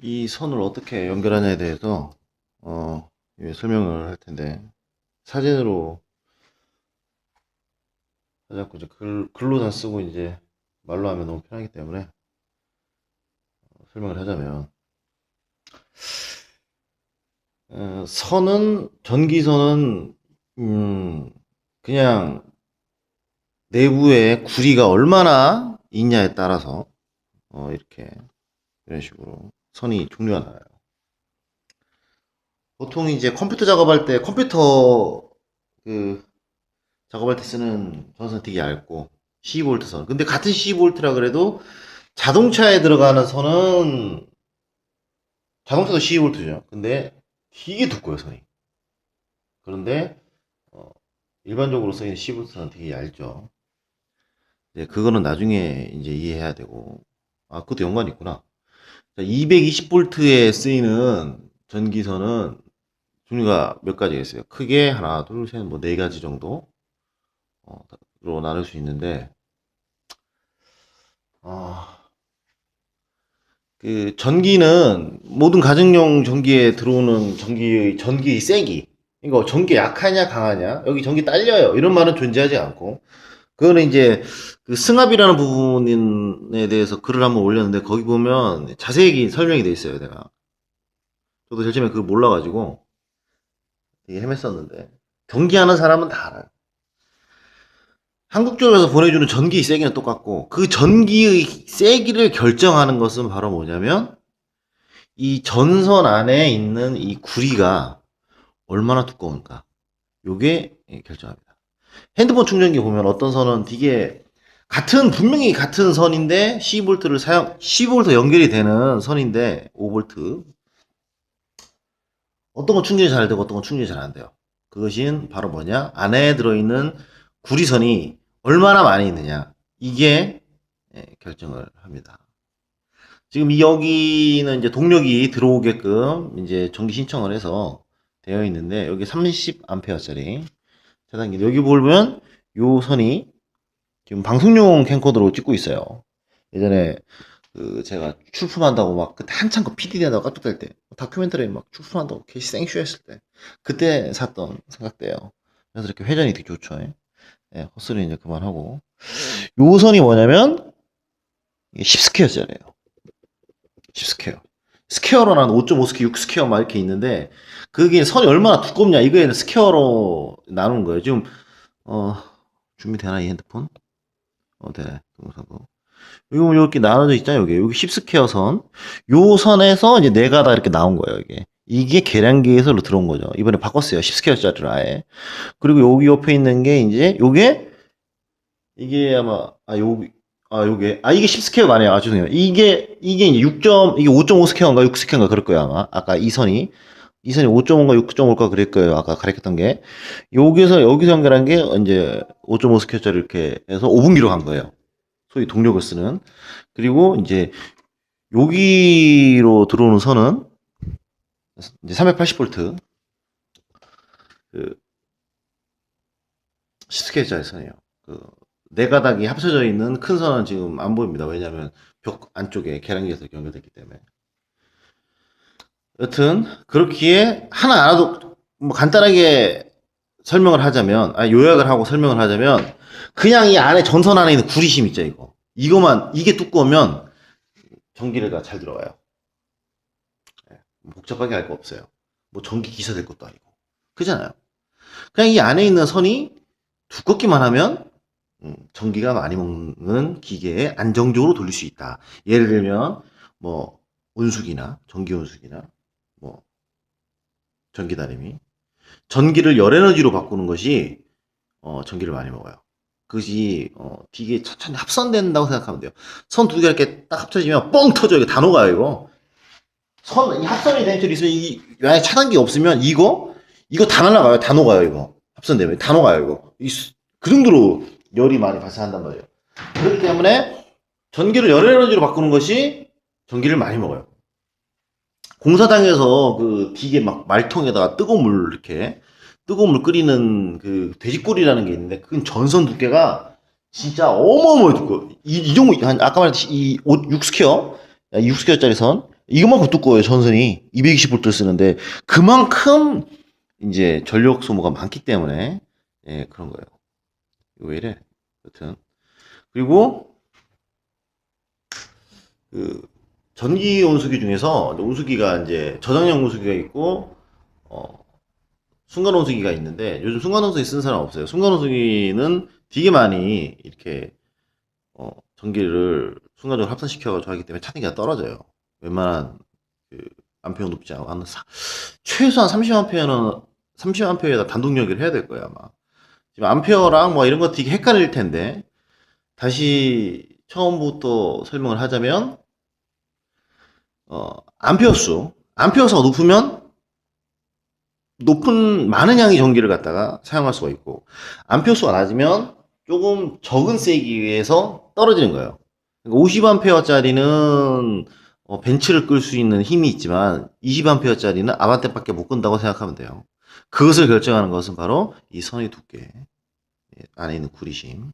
이 선을 어떻게 연결하냐에 대해서 어, 예, 설명을 할 텐데 사진으로 자꾸 이제 글, 글로 다 쓰고 이제 말로 하면 너무 편하기 때문에 어, 설명을 하자면 어, 선은 전기선은 음, 그냥 내부에 구리가 얼마나 있냐에 따라서 어, 이렇게 이런 식으로 선이 종류가 나요. 보통 이제 컴퓨터 작업할 때 컴퓨터 그 작업할 때 쓰는 전선 되게 얇고 12V 선. 근데 같은 12V라 그래도 자동차에 들어가는 선은 자동차도 12V죠. 근데 되게 두꺼워요, 선이. 그런데 어, 일반적으로 쓰이는 12V 선은 되게 얇죠. 이제 그거는 나중에 이제 이해해야 되고 아, 그것도 연관이 있구나. 220V에 쓰이는 전기선은 종류가 몇 가지가 있어요. 크게 하나, 둘, 셋, 뭐 네 가지 정도로 나눌 수 있는데, 아, 그 전기는 모든 가정용 전기에 들어오는 전기의 전기의 세기, 이거 전기 약하냐 강하냐, 여기 전기 딸려요. 이런 말은 존재하지 않고, 그거는 이제 그 승합이라는 부분에 대해서 글을 한번 올렸는데 거기 보면 자세히 설명이 돼 있어요, 내가. 저도 제일 처음에 그걸 몰라가지고 되게 헤맸었는데 전기하는 사람은 다 알아요. 한국 쪽에서 보내주는 전기 세기는 똑같고 그 전기의 세기를 결정하는 것은 바로 뭐냐면 이 전선 안에 있는 이 구리가 얼마나 두꺼운가 요게 결정합니다. 핸드폰 충전기 보면 어떤 선은 되게 같은 분명히 같은 선인데 12V를 사용 12V 연결이 되는 선인데 5V 어떤 건 충전이 잘 되고 어떤 건 충전이 잘 안 돼요. 그것이 바로 뭐냐 안에 들어있는 구리선이 얼마나 많이 있느냐 이게 예, 결정을 합니다. 지금 이 여기는 이제 동력이 들어오게끔 이제 전기 신청을 해서 되어 있는데 여기 30A짜리 차단기 여기 보면 요 선이 지금 방송용 캠코더로 찍고 있어요. 예전에 그 제가 출품한다고 막 그때 한참 그 PD 된다고 깜짝 놀랄 때 다큐멘터리 막 출품한다고 개시 생쇼했을 때 그때 샀던 생각돼요. 그래서 이렇게 회전이 되게 좋죠. 예, 헛소리 이제 그만하고 요 선이 뭐냐면 이게 10스퀘어짜리예요. 10스퀘어. 스퀘어로 난5.5 스퀘어, 6 스퀘어 막 이렇게 있는데 그게 선이 얼마나 두껍냐 이거에는 스퀘어로 나누는 거예요. 지금 어 준비되나 이 핸드폰? 어, 네. 동영상도. 이거 이렇게 나눠져 있잖아요. 여기 여기 10스퀘어 선. 요 선에서 이제 네가 다 이렇게 나온 거예요. 이게 이게 계량기에서 들어온 거죠. 이번에 바꿨어요. 10스퀘어짜리로 아예. 그리고 여기 옆에 있는 게 이제 요게 이게 아마 아 여기 아 요게 아 이게 10스퀘어 맞네요. 아 죄송해요. 이게 이게 이제 6. 이게 5.5 스퀘어인가 6 스퀘어인가 그럴 거예요 아마. 아까 이 선이 이 선이 5.5인가 6.5인가 그럴 거예요. 아까 가르쳤던 게. 여기서, 여기서 연결한 게 이제 5.5 스퀘어짜리 이렇게 해서 5분기로 간 거예요. 소위 동력을 쓰는. 그리고 이제 여기로 들어오는 선은 이제 380V 그 10스퀘어짜리 선이에요. 그 네 가닥이 합쳐져 있는 큰 선은 지금 안 보입니다. 왜냐하면 벽 안쪽에 계량기에서 연결됐기 때문에. 여튼 그렇기에 하나 알아도 뭐 간단하게 설명을 하자면 아 요약을 하고 설명을 하자면 그냥 이 안에 전선 안에 있는 구리심 있죠 이거. 이거만 이게 두꺼우면 전기가 잘 들어가요. 예, 복잡하게 할 거 없어요. 뭐 전기 기사 될 것도 아니고. 그잖아요. 그냥 이 안에 있는 선이 두껍기만 하면 음, 전기가 많이 먹는 기계에 안정적으로 돌릴 수 있다. 예를 들면 뭐 온수기나 전기 온수기나 뭐 전기다림이 전기를 열 에너지로 바꾸는 것이 어, 전기를 많이 먹어요. 그것이 어, 되게 천천히 합선된다고 생각하면 돼요. 선 두개 이렇게 딱 합쳐지면 뻥 터져 이거 다 녹아요 이거. 선 이 합선이 된 처리 있으면 이 만약 차단기 없으면 이거 이거 다 날라가요. 다 녹아요 이거. 합선되면. 다 녹아요 이거. 이, 수- 그 정도로 열이 많이 발생한단 말이에요. 그렇기 때문에 전기를 열 에너지로 바꾸는 것이 전기를 많이 먹어요. 공사장에서 그 뒤에 막 말통에다가 뜨거운 물 이렇게 뜨거운 물 끓이는 그 돼지꼬리라는 게 있는데 그건 전선 두께가 진짜 어마어마해 두꺼워. 이, 이 정도 한 아까 말했듯이 이 6스퀘어 6스퀘어짜리 선 이것만큼 두꺼워요, 전선이. 220V 쓰는데, 그만큼, 이제, 전력 소모가 많기 때문에, 예, 그런 거예요. 왜 이래? 여튼. 그리고, 그, 전기 온수기 중에서, 온수기가 이제, 저장형 온수기가 있고, 어, 순간 온수기가 있는데, 요즘 순간 온수기 쓰는 사람 없어요. 순간 온수기는 되게 많이, 이렇게, 어, 전기를 순간적으로 합산시켜가지고 하기 때문에 차등기가 떨어져요. 웬만한 그 암페어 높지 않고 한 사- 최소한 30암페어는 30암페어에다 단독연기를 해야 될 거예요 아마. 지금 암페어랑 뭐 이런 거 되게 헷갈릴 텐데 다시 처음부터 설명을 하자면 어 암페어 수 암페어 수가 높으면 높은 많은 양의 전기를 갖다가 사용할 수가 있고 암페어 수가 낮으면 조금 적은 세기에서 떨어지는 거예요. 50암페어짜리는 어, 벤츠를 끌 수 있는 힘이 있지만 20암페어짜리는 아반떼밖에 못 끈다고 생각하면 돼요. 그것을 결정하는 것은 바로 이 선의 두께 예, 안에 있는 구리심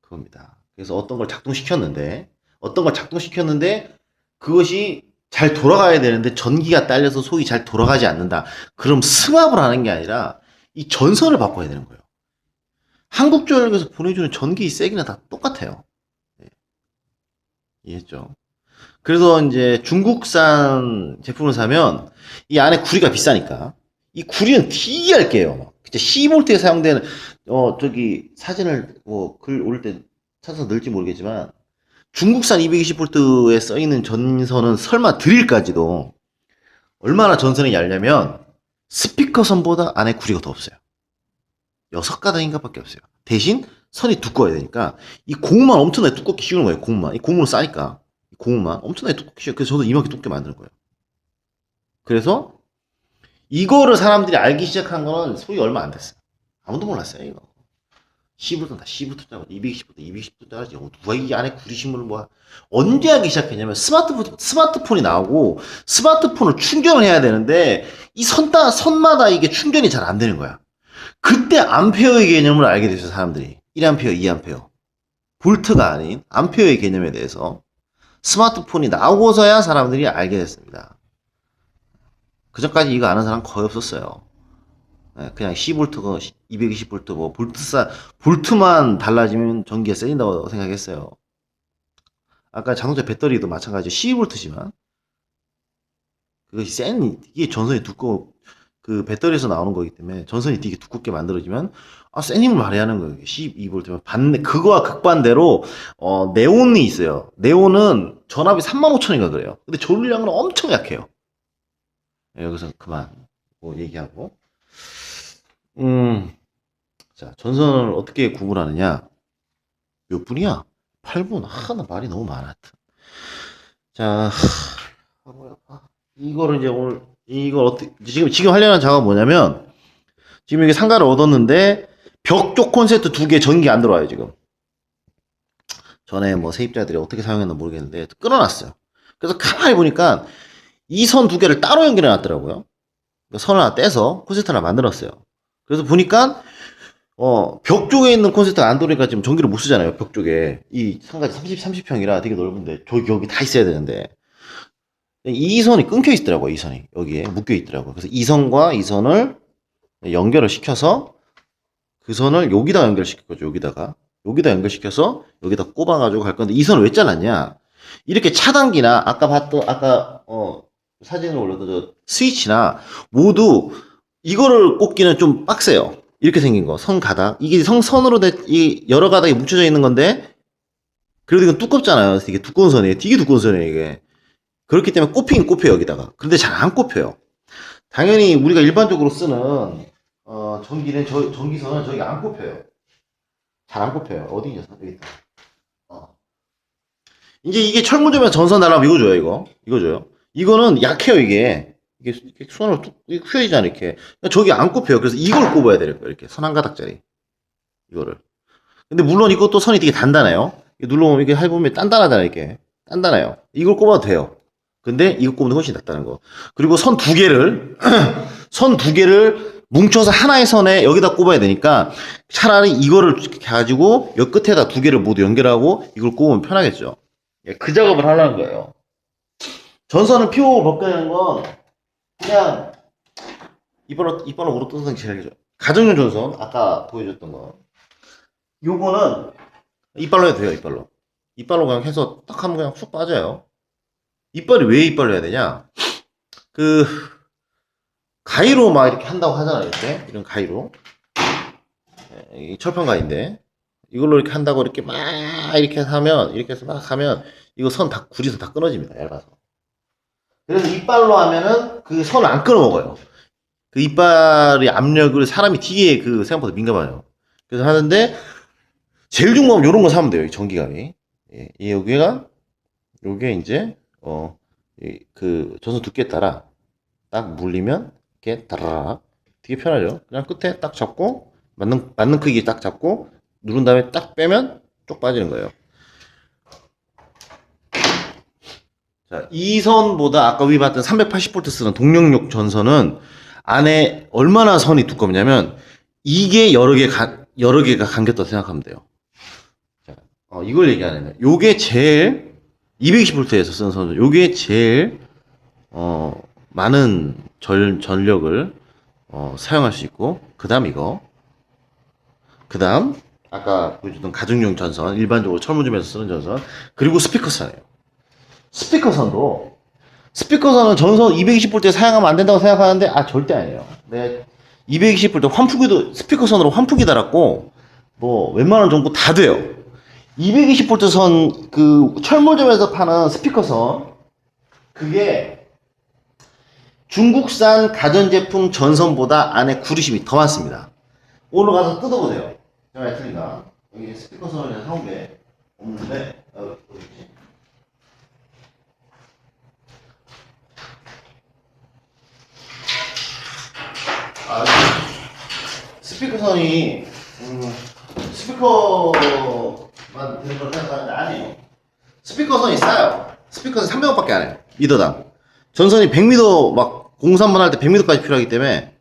그겁니다. 그래서 어떤 걸 작동시켰는데 어떤 걸 작동시켰는데 그것이 잘 돌아가야 되는데 전기가 딸려서 속이 잘 돌아가지 않는다. 그럼 승합을 하는 게 아니라 이 전선을 바꿔야 되는 거예요. 한국전력에서 보내주는 전기 세기는 다 똑같아요. 예. 이해했죠? 그래서 이제 중국산 제품을 사면 이 안에 구리가 비싸니까 이 구리는 되게 얇게요. 막. 진짜 12V에 사용되는 어 저기 사진을 뭐 글 올릴 때 찾아서 넣을지 모르겠지만 중국산 220V에 써 있는 전선은 설마 드릴까지도 얼마나 전선이 얇냐면 스피커 선보다 안에 구리가 더 없어요. 여섯 가닥인가 밖에 없어요. 대신 선이 두꺼워야 되니까 이 고무만 엄청나게 두껍게 씌우는 거예요. 고무만 이 고무는 싸니까 이 고무만 엄청나게 두껍게 씌워. 그래서 저도 이만큼 두껍게 만드는 거예요. 그래서 이거를 사람들이 알기 시작한 거는 소위 얼마 안 됐어요. 아무도 몰랐어요 이거. 10부터 다 10부터 짜고 220부터 210부터 짜지. 누가 이 안에 구리심을 뭐 언제 하기 시작했냐면 스마트폰 스마트폰이 나오고 스마트폰을 충전을 해야 되는데 이 선다 선마다 이게 충전이 잘 안 되는 거야. 그때 암페어의 개념을 알게 됐어요, 사람들이. 1암페어, 2암페어. 볼트가 아닌 암페어의 개념에 대해서 스마트폰이 나오고서야 사람들이 알게 됐습니다. 그 전까지 이거 아는 사람 거의 없었어요. 예, 그냥 10볼트가 220볼트, 뭐, 볼트사, 볼트만 달라지면 전기가 세진다고 생각했어요. 아까 자동차 배터리도 마찬가지로 12볼트지만, 그것이 센, 이게 전선이 두꺼워, 그 배터리에서 나오는 거기 때문에 전선이 되게 두껍게 만들어지면 아, 센 힘을 발휘하는 거예요. 12V면 반대 그거와 극반대로 어, 네온이 있어요. 네온은 전압이 35,000인가 그래요. 근데 전류량은 엄청 약해요. 네, 여기서 그만 뭐 얘기하고 음. 자, 전선을 어떻게 구분하느냐? 몇 분이야? 8분. 아, 나 말이 너무 많아. 자, 아, 이거를 이제 오늘 이걸 어떻게 지금 지금 하려는 작업은 뭐냐면 지금 이게 상가를 얻었는데 벽 쪽 콘센트 두 개 전기 안 들어와요 지금 전에 뭐 세입자들이 어떻게 사용했나 모르겠는데 끊어놨어요 그래서 가만히 보니까 이 선 두 개를 따로 연결해 놨더라고요 그러니까 선을 하나 떼서 콘센트 하나 만들었어요 그래서 보니까 어, 벽 쪽에 있는 콘센트가 안 들어오니까 지금 전기를 못 쓰잖아요 벽 쪽에 이 상가지 30, 30평이라 되게 넓은데 저기 여기 다 있어야 되는데 이 선이 끊겨 있더라고요, 이 선이. 여기에 묶여 있더라고요. 그래서 이 선과 이 선을 연결을 시켜서 그 선을 여기다 연결시킬 거죠, 여기다가. 여기다 연결시켜서 여기다 꼽아가지고 갈 건데 이 선을 왜 잘랐냐? 이렇게 차단기나 아까 봤던, 아까, 어, 사진을 올려도 저 스위치나 모두 이거를 꼽기는 좀 빡세요. 이렇게 생긴 거, 선 가닥. 이게 성, 선으로 돼, 이 여러 가닥이 뭉쳐져 있는 건데 그래도 이건 두껍잖아요. 되게 두꺼운 선이에요. 되게 두꺼운 선이에요, 이게. 그렇기 때문에 꼽히긴 꼽혀요, 여기다가. 근데 잘 안 꼽혀요. 당연히 우리가 일반적으로 쓰는, 어, 전기는, 저, 전기선은 저기 안 꼽혀요. 잘 안 꼽혀요. 어디 있냐, 여기 있다. 어. 이제 이게 철무점에서 전선 달라면 이거 줘요, 이거. 이거 줘요. 이거는 약해요, 이게. 이게, 이게 손으로 뚝, 이게 휘어지잖아, 이렇게. 저기 안 꼽혀요. 그래서 이걸 꼽아야 돼요, 이렇게. 선 한 가닥짜리. 이거를. 근데 물론 이것도 선이 되게 단단해요. 이게 눌러보면 이게 해보면 단단하잖아, 이렇게. 단단해요. 이걸 꼽아도 돼요. 근데 이거 꼽는 게 훨씬 낫다는 거. 그리고 선 두 개를, 선 두 개를 뭉쳐서 하나의 선에 여기다 꼽아야 되니까 차라리 이거를 가지고 여 끝에다 두 개를 모두 연결하고 이걸 꼽으면 편하겠죠. 예, 그 작업을 하려는 거예요. 전선을 피고 벗겨내는 건 그냥 이빨로 이빨로 우로 뜯는 게 제일 좋아요. 가정용 전선 아까 보여줬던 거. 요거는 이빨로 해도 돼요. 이빨로. 이빨로 그냥 해서 딱 하면 그냥 쑥 빠져요. 이빨이 왜 이빨로 해야 되냐? 그 가위로 막 이렇게 한다고 하잖아요. 이렇게 이런 가위로. 예, 이 철판 가위인데 이걸로 이렇게 한다고 이렇게 막 이렇게 하면 이렇게 해서 막 하면 이거 선 다 구리선 다 끊어집니다. 얇아서. 그래서 이빨로 하면은 그 선을 안 끊어 먹어요. 그 이빨의 압력을 사람이 되게 그 생각보다 민감해요. 그래서 하는데 제일 중요한 건 이런 거 사면 돼요. 이 전기감이. 예, 이 여기가 요게 이제 어 그 전선 두께에 따라 딱 물리면 이렇게 따라락 되게 편하죠. 그냥 끝에 딱 잡고 맞는 맞는 크기 딱 잡고 누른 다음에 딱 빼면 쭉 빠지는 거예요. 자, 이 선보다 아까 우리 봤던 380V 쓰는 동력용 전선은 안에 얼마나 선이 두껍냐면 이게 여러 개 가, 여러 개가 감겼다 생각하면 돼요. 자, 어, 이걸 얘기하는 요게 제일 220V에서 쓰는 선선. 요게 제일 어, 많은 전, 전력을 어, 사용할 수 있고 그다음 이거 그다음 아까 보여줬던 가정용 전선 일반적으로 철무점에서 쓰는 전선 그리고 스피커선이에요. 스피커선도 스피커선은 전선 220V 사용하면 안 된다고 생각하는데 아 절대 아니에요. 내 220V 환풍기도 스피커선으로 환풍기 달았고 뭐 웬만한 정보 다 돼요. 220V 선 그 철물점에서 파는 스피커선 그게 중국산 가전제품 전선보다 안에 구리심이 더 많습니다. 오늘 가서 뜯어보세요. 제가 틀린가? 여기 스피커선을 사온 게 없는데 어? 아, 스피커선이 음, 스피커만 되는 걸 생각하는데 아니에요. 스피커선이 싸요. 스피커선 300원밖에 안 해요. 미터당. 전선이 100m 막 공산만 할 때 100m까지 필요하기 때문에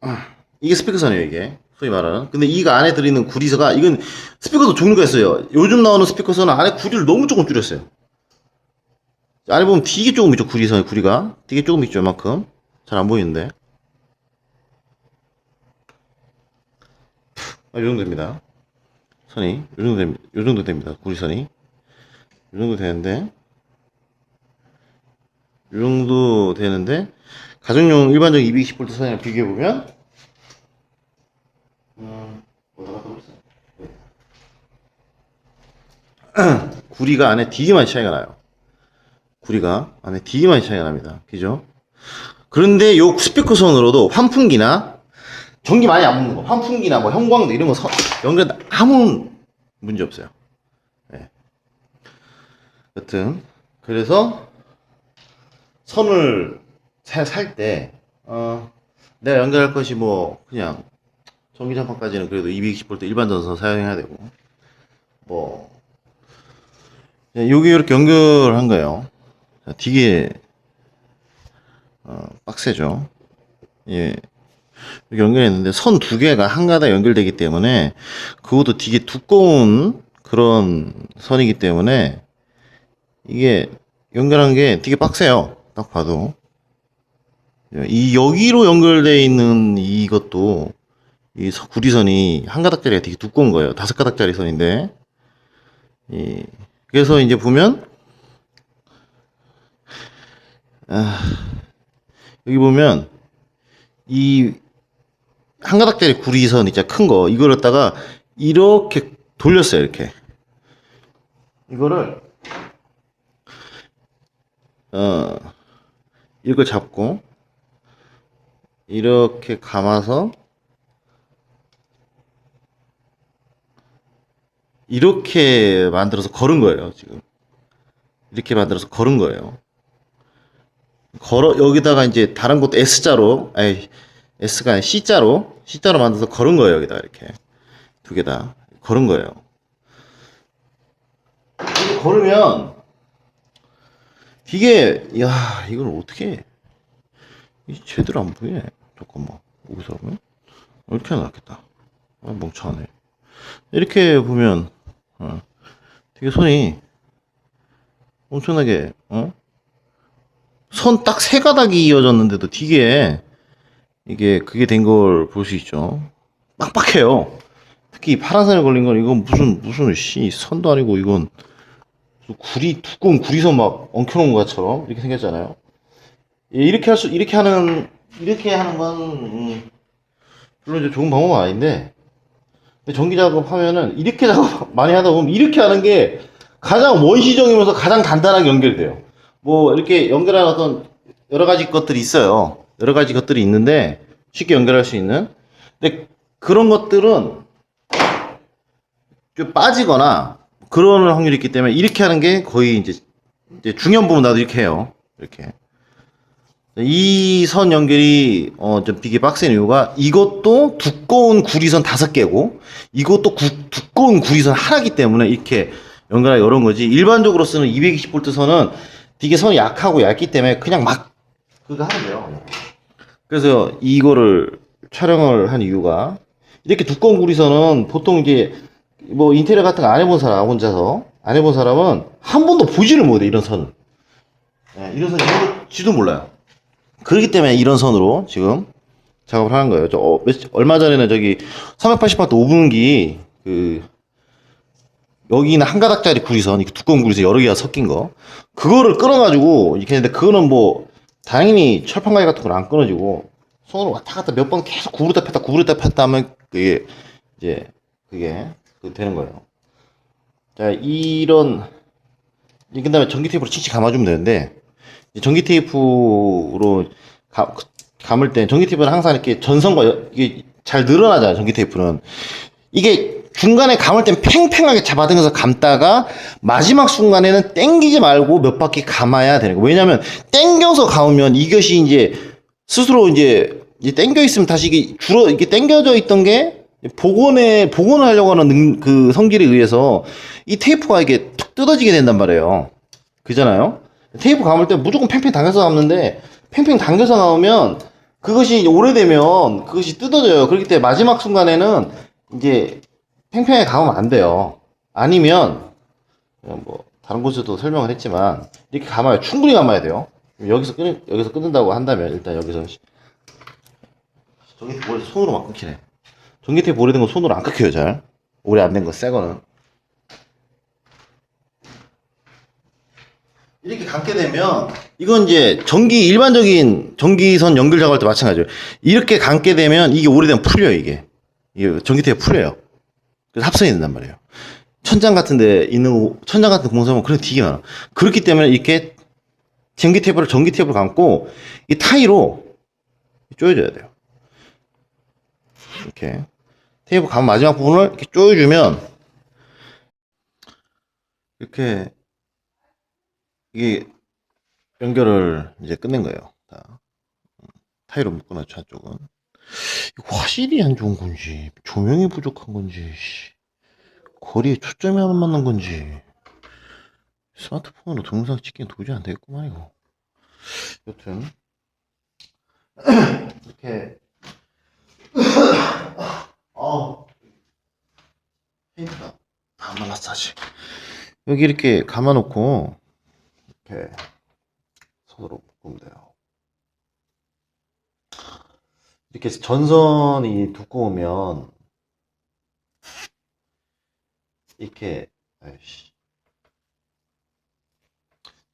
아, 이게 스피커선이에요 이게 소위 말하는. 근데 이가 안에 들어있는 구리서가 이건 스피커도 종류가 있어요. 요즘 나오는 스피커선은 안에 구리를 너무 조금 줄였어요. 안에 보면 되게 조금 있죠 구리선의 구리가 되게 조금 있죠 이만큼 잘 안 보이는데 아, 요 정도 됩니다. 선이 요 정도 됩니다. 요 정도 됩니다. 구리선이 요 정도 되는데 요 정도 되는데 가정용 일반적 220V 선이랑 비교해 보면 음, 갖다 놓았어요? 구리가 안에 되게 많이 차이가 나요. 구리가 안에 되게 많이 차이가 납니다. 그죠? 그런데 요 스피커 선으로도 환풍기나 전기 많이 안 먹는 거, 환풍기나 뭐 형광등 이런 거 서- 연결 아무 문제 없어요. 예. 여튼 그래서 선을 살때 어, 내가 연결할 것이 뭐 그냥 전기장판까지는 그래도 220V 일반 전선 사용해야 되고 뭐 예, 여기 이렇게 연결한 거예요. 자, 되게 어, 빡세죠. 예. 연결했는데 선 두 개가 한 가닥 연결되기 때문에 그것도 되게 두꺼운 그런 선이기 때문에 이게 연결한 게 되게 빡세요. 딱 봐도. 이 여기로 연결되어 있는 이것도 이 서- 구리선이 한 가닥짜리가 되게 두꺼운 거예요. 다섯 가닥짜리 선인데. 이, 그래서 이제 보면 아, 여기 보면 이 한 가닥짜리 구리선 있잖아 큰 거. 이걸 갖다가 이렇게 돌렸어요 이렇게. 이거를 어 이걸 잡고 이렇게 감아서 이렇게 만들어서 걸은 거예요 지금. 이렇게 만들어서 걸은 거예요. 걸어 여기다가 이제 다른 것도 S자로 아니 S가 아니 C자로 C자로 만들어서 걸은 거예요 여기다 이렇게. 두 개 다. 걸은 거예요. 걸으면 이게 야 이걸 어떻게 해? 이 제대로 안 보이네. 잠깐만. 여기서 하면? 이렇게 낫겠다. 아 멍청하네. 이렇게 보면 어, 되게 손이 엄청나게 어? 선 딱 세 가닥이 이어졌는데도 되게 이게 그게 된 걸 볼 수 있죠. 빡빡해요. 특히 이 파란선에 걸린 건 이건 무슨 무슨 씨 선도 아니고 이건 구리 두꺼운 구리선 막 엉켜놓은 것처럼 이렇게 생겼잖아요. 예, 이렇게 할 수 이렇게 하는 이렇게 하는 건 음, 물론 이제 좋은 방법은 아닌데 전기 작업하면은 이렇게 작업 많이 하다 보면 이렇게 하는 게 가장 원시적이면서 가장 간단하게 연결돼요. 뭐 이렇게 연결하는 어떤 여러 가지 것들이 있어요. 여러 가지 것들이 있는데 쉽게 연결할 수 있는. 근데 그런 것들은 좀 빠지거나 그런 확률이 있기 때문에 이렇게 하는 게 거의 이제, 이제 중요한 부분 나도 이렇게 해요. 이렇게. 이 선 연결이 어좀 되게 빡센 이유가 이것도 두꺼운 구리선 다섯 개고 이것도 구- 두꺼운 구리선 하나기 때문에 이렇게 연결하기 어려운 거지 일반적으로 쓰는 220V 선은 되게 선이 약하고 얇기 때문에 그냥 막 그거 하면 돼요 그래서 이거를 촬영을 한 이유가 이렇게 두꺼운 구리선은 보통 이제 뭐 인테리어 같은 거 안 해본 사람 혼자서 안 해본 사람은 한 번도 보지를 못해 이런 선을. 네, 이런 선 지도 몰라요. 그렇기 때문에 이런 선으로 지금 작업을 하는 거예요. 저 어, 며칠- 얼마 전에는 저기 380W 5분기 그 여기는 한 가닥짜리 구리선, 두꺼운 구리선 여러 개가 섞인 거. 그거를 끊어가지고 이렇게 했는데 그거는 뭐 다행히 철판 가위 같은 건안 끊어지고 손으로 왔다 갔다 몇 번 계속 구부렸다 폈다 구부렸다 폈다 하면 그게 이제 그게 그 되는 거예요. 자 이런 이 그다음에 전기 테이프로 칙칙 감아주면 되는데 전기 테이프로 가- 감을 때 전기 테이프는 항상 이렇게 전선과 여- 이게 잘 늘어나잖아요. 전기 테이프는 이게 중간에 감을 땐 팽팽하게 잡아당겨서 감다가 마지막 순간에는 땡기지 말고 몇 바퀴 감아야 되는 거예요. 왜냐하면 땡겨서 감으면 이것이 이제 스스로 이제 이제 땡겨 있으면 다시 이게 줄어 이게 땡겨져 있던 게 복원에 복원을 하려고 하는 능- 그 성질에 의해서 이 테이프가 이게 툭 뜯어지게 된단 말이에요. 그잖아요. 테이프 감을 때 무조건 팽팽 당겨서 감는데 팽팽 당겨서 감으면 그것이 오래되면 그것이 뜯어져요. 그렇기 때문에 마지막 순간에는 이제 팽팽하게 감으면 안 돼요. 아니면 뭐 다른 곳에도 설명을 했지만 이렇게 감아요. 충분히 감아야 돼요. 여기서 끊 여기서 끊는다고 한다면 일단 여기서 전기 테이프 손으로 막 끊기네. 전기 테이프 오래된 거 손으로 안 끊겨요 잘. 오래 안 된 거 새 거는. 이렇게 감게 되면 이건 이제 전기 일반적인 전기선 연결 작업할 때 마찬가지예요. 이렇게 감게 되면 이게 오래되면 풀려요 이게. 이게 전기 테이프 풀려요. 그래서 합선이 된단 말이에요. 천장 같은 데 있는 거- 천장 같은 공사하면 그런 되게 많아. 그렇기 때문에 이렇게 전기 테이프를 전기 테이프를 감고 이 타이로 조여줘야 돼요. 이렇게 테이프 감 마지막 부분을 이렇게 조여주면 이렇게 이게 연결을 이제 끝낸 거예요. 다. 타이로 묶어놨죠, 한쪽은. 화질이 안 좋은 건지, 조명이 부족한 건지, 씨. 거리에 초점이 안 맞는 건지. 스마트폰으로 동영상 찍기는 도저히 안 되겠구만, 이거. 여튼. 이렇게. 어. 페인트가 다 말랐어, 아직. 여기 이렇게 감아놓고, 이렇게 손으로 묶으면 돼요. 이렇게 전선이 두꺼우면 이렇게 아이씨.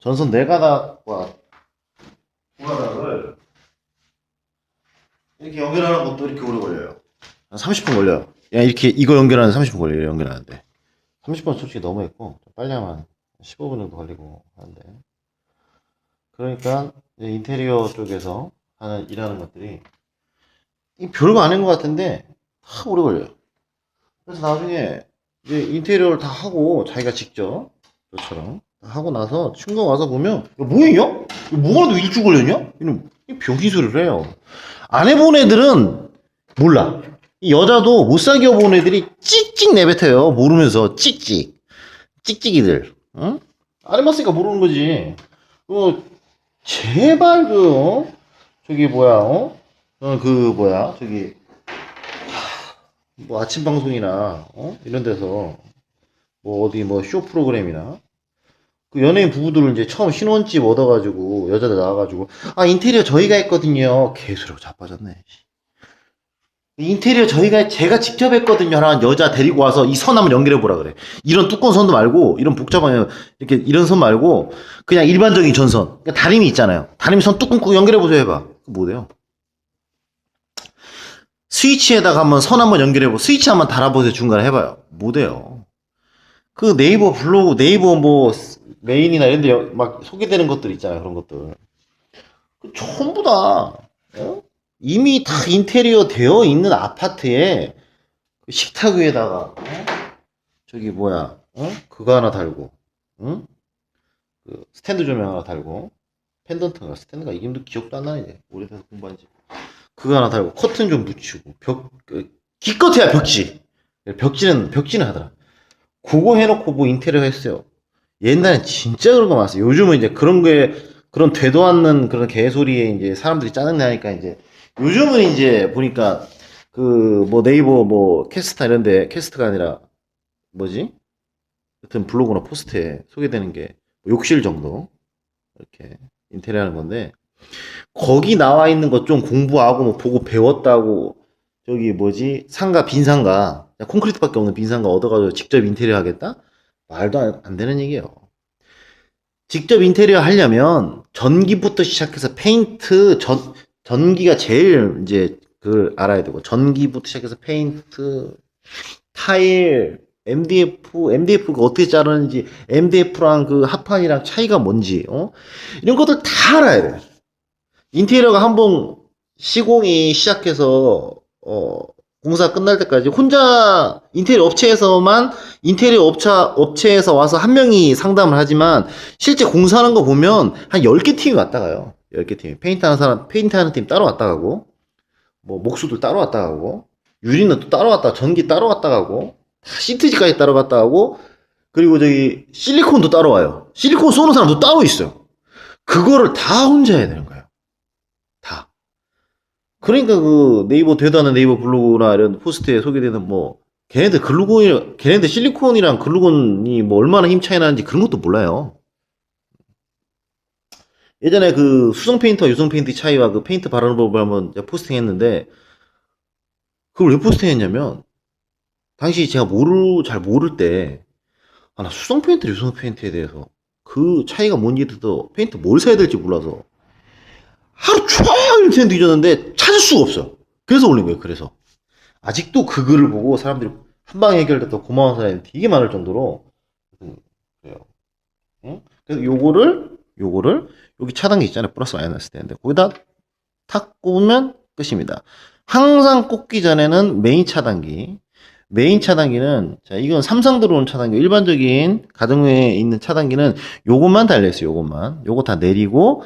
전선 네 가닥과 두 가닥을 이렇게 연결하는 것도 이렇게 오래 걸려요. 한 30분 걸려요. 야 이렇게 이거 연결하는 30분 걸려요. 연결하는데 30분 솔직히 너무 했고 좀 빨리 하면 15분 정도 걸리고 하는데 그러니까 인테리어 쪽에서 하는 일하는 것들이 이 별거 아닌 것 같은데 다 오래 걸려요. 그래서 나중에 이제 인테리어를 다 하고 자기가 직접 저처럼 다 하고 나서 친구가 와서 보면 뭐가 너 일주 걸렸냐? 이런 병신 소리를 해요. 안 해본 애들은 몰라. 이 여자도 못 사귀어 본 애들이 찍찍 내뱉어요. 모르면서 찍찍. 찍찍이들. 응? 안 해봤으니까 모르는 거지. 어, 제발 그, 어? 저기 뭐야, 어? 어, 그 뭐야, 저기 하, 뭐 아침 방송이나 어? 이런 데서 뭐 어디 뭐 쇼 프로그램이나 그 연예인 부부들을 이제 처음 신혼집 얻어가지고 여자들 나와가지고 아 인테리어 저희가 했거든요. 개수라고 자빠졌네. 인테리어 저희가 제가 직접 했거든요. 라는 여자 데리고 와서 이 선 한번 연결해 보라 그래. 이런 두꺼운 선도 말고 이런 복잡한 이렇게 이런 선 말고 그냥 일반적인 전선. 그러니까 다림이 있잖아요. 다림이 선 뚜껑 꾸 연결해 보세요 해봐. 뭐 돼요? 스위치에다가 한번 선 한번 연결해 보. 스위치 한번 달아보세요 중간에 해봐요. 못 해요. 그 네이버 블로그 네이버 뭐 메인이나 이런 데 막 소개되는 것들 있잖아요. 그런 것들. 그 전부 다 어? 이미 다 인테리어 되어 있는 아파트에 그 식탁 위에다가 어? 저기 뭐야 어? 그거 하나 달고 응? 그 스탠드 조명 하나 달고 펜던트가 스탠드가 이름도 기억도 안 나네 오래돼서 공부한 지 그거 하나 달고 커튼 좀 붙이고 벽 그, 기껏해야 벽지. 벽지는 벽지는 하더라. 그거 해놓고 뭐 인테리어 했어요. 옛날엔 진짜 그런 거 많았어요. 요즘은 이제 그런 거에 그런 되도 않는 그런 개소리에 이제 사람들이 짜증나니까 이제 요즘은 이제 보니까 그 뭐 네이버 뭐 캐스타 이런데 캐스트가 아니라 뭐지? 하여튼 블로그나 포스트에 소개되는 게뭐 욕실 정도 이렇게 인테리어 하는 건데 거기 나와 있는 것 좀 공부하고 뭐 보고 배웠다고 저기 뭐지 상가 빈 상가 콘크리트밖에 없는 빈 상가 얻어가지고 직접 인테리어 하겠다? 말도 안, 안 되는 얘기예요. 직접 인테리어 하려면 전기부터 시작해서 페인트 전 전기가 제일 이제 그걸 알아야 되고 전기부터 시작해서 페인트 타일 MDF MDF가 어떻게 자르는지 MDF랑 그 합판이랑 차이가 뭔지 어? 이런 것들 다 알아야 돼. 인테리어가 한번 시공이 시작해서 어 공사 끝날 때까지 혼자 인테리어 업체에서만 인테리어 업차 업체에서 와서 한 명이 상담을 하지만 실제 공사하는 거 보면 한 10개 팀이 왔다 가요. 10개 팀. 페인트 하는 사람, 페인트 하는 팀 따로 왔다 가고, 뭐, 목수들 따로 왔다 가고, 유리는 또 따로 왔다, 전기 따로 왔다 가고, 다 시트지까지 따로 갔다 가고, 그리고 저기 실리콘도 따로 와요. 실리콘 쏘는 사람도 따로 있어요. 그거를 다 혼자 해야 되는 거예요. 다. 그러니까 그 네이버 되도 않는 네이버 블로그나 이런 포스트에 소개되는 뭐, 걔네들 글루콘이, 걔네들 실리콘이랑 글루콘이 뭐 얼마나 힘 차이 나는지 그런 것도 몰라요. 예전에 그 수성 페인터, 유성 페인트 차이와 그 페인트 바르는 법을 한번 제가 포스팅 했는데, 그걸 왜 포스팅 했냐면, 당시 제가 모르, 잘 모를 때, 아, 나 수성 페인트, 유성 페인트에 대해서 그 차이가 뭔지도 페인트 뭘 사야 될지 몰라서 하루 종일 인터넷 뒤졌는데 찾을 수가 없어요. 그래서 올린 거예요, 그래서. 아직도 그 글을 보고 사람들이 한 방에 해결됐다고 고마운 사람이 되게 많을 정도로, 음, 그래요. 응? 그래서 요거를, 요거를, 여기 차단기 있잖아요. 플러스 마이너스 되는데, 거기다 탁 꼽으면 끝입니다. 항상 꽂기 전에는 메인 차단기, 메인 차단기는 자 이건 삼성 들어온 차단기 일반적인 가정에 있는 차단기는 요것만 달려있어요 요것만 요거 다 내리고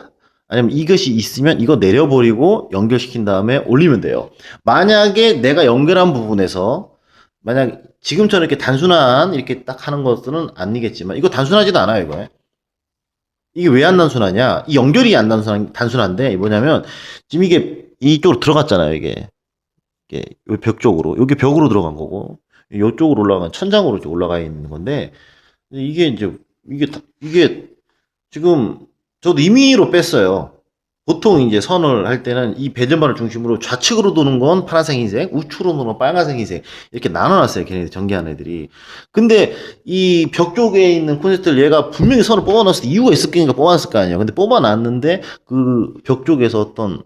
아니면 이것이 있으면 이거 내려버리고 연결시킨 다음에 올리면 돼요. 만약에 내가 연결한 부분에서 만약 지금처럼 이렇게 단순한 이렇게 딱 하는 것들은 아니겠지만 이거 단순하지도 않아요 이거 이게 왜 안 단순하냐? 이 연결이 안 단순한 단순한데 뭐냐면 지금 이게 이쪽으로 들어갔잖아요 이게. 이게 벽 쪽으로. 여기 벽으로 들어간 거고. 이쪽으로 올라간 천장으로 올라가 있는 건데 이게 이제 이게 다- 이게 지금 저도 임의로 뺐어요. 보통 이제 선을 할 때는 이 배전반을 중심으로 좌측으로 도는 건 파란색 흰색, 우측으로 도는 건 빨간색 흰색 이렇게 나눠놨어요. 걔네들 전기하는 애들이. 근데 이 벽 쪽에 있는 콘센트를 얘가 분명히 선을 뽑아놨을 때 이유가 있을 거니까 뽑아놨을 거 아니에요. 근데 뽑아놨는데 그 벽 쪽에서 어떤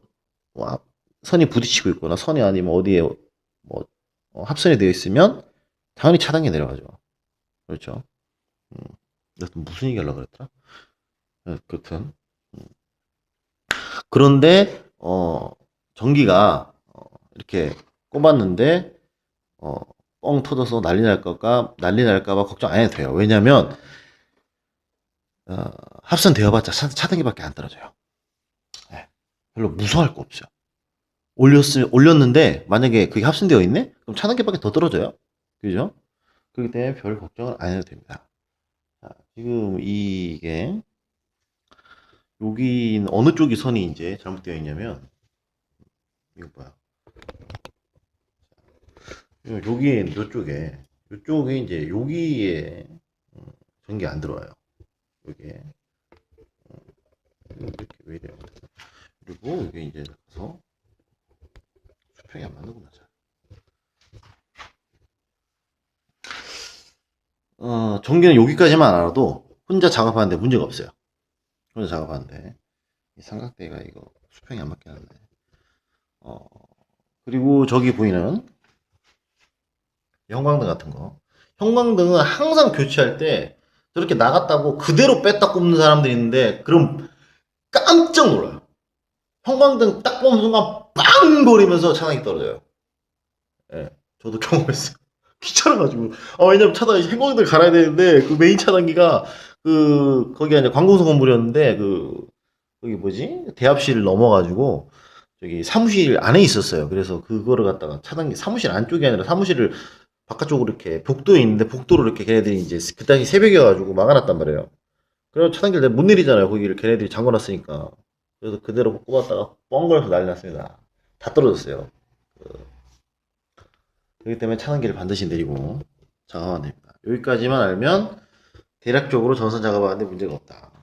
와, 선이 부딪히고 있거나 선이 아니면 어디에 뭐 어, 합선이 되어 있으면 당연히 차단기 내려가죠. 그렇죠. 음, 여튼 무슨 얘기 하려고 그랬더라? 네, 그렇든. 음. 그런데 어 전기가 어, 이렇게 꼽았는데 어, 뻥 터져서 난리 날까봐 난리 날까봐 걱정 안 해도 돼요. 왜냐면 어, 합선 되어봤자 차- 차단기밖에 안 떨어져요. 네, 별로 무서워할 거 없어요. 올렸으 올렸는데 만약에 그게 합선되어 있네? 그럼 차단기밖에 더 떨어져요. 그죠? 그렇기 때문에 별 걱정을 안 해도 됩니다. 자, 지금 이게 여기 어느 쪽이 선이 이제 잘못되어 있냐면 이거 뭐야? 여기에 이쪽에 이쪽에 이제 여기에 음, 전기 안 들어와요. 이게 어, 이렇게 왜 이래요? 그리고 이게 이제 가서 수평이 안 맞는구나. 잘. 어, 전기는 여기까지만 알아도 혼자 작업하는데 문제가 없어요. 혼자 작업하는데 이 삼각대가 이거 수평이 안 맞긴 한데 어, 그리고 저기 보이는 형광등 같은 거 형광등은 항상 교체할 때 저렇게 나갔다고 그대로 뺐다 꼽는 사람들이 있는데 그럼 깜짝 놀라요. 형광등 딱 보는 순간 빵 거리면서 차단기 떨어져요. 예, 저도 경험했어요. 귀찮아가지고. 아, 왜냐면 차단, 형광등 갈아야 되는데, 그 메인 차단기가, 그, 거기가 이제 관공서 건물이었는데, 그, 거기 뭐지? 대합실 넘어가지고, 저기 사무실 안에 있었어요. 그래서 그거를 갖다가 차단기, 사무실 안쪽이 아니라 사무실을 바깥쪽으로 이렇게 복도에 있는데, 복도로 이렇게 걔네들이 이제 그 당시 새벽이어가지고 막아놨단 말이에요. 그래서 차단기를 내가 못 내리잖아요. 거기를 걔네들이 잠궈놨으니까. 그래서 그대로 꼽았다가 뻥거려서 난리 났습니다. 다 떨어졌어요. 그, 그렇기 때문에 차단기를 반드시 내리고 작업하면 됩니다. 여기까지만 알면 대략적으로 전선 작업하는데 문제가 없다.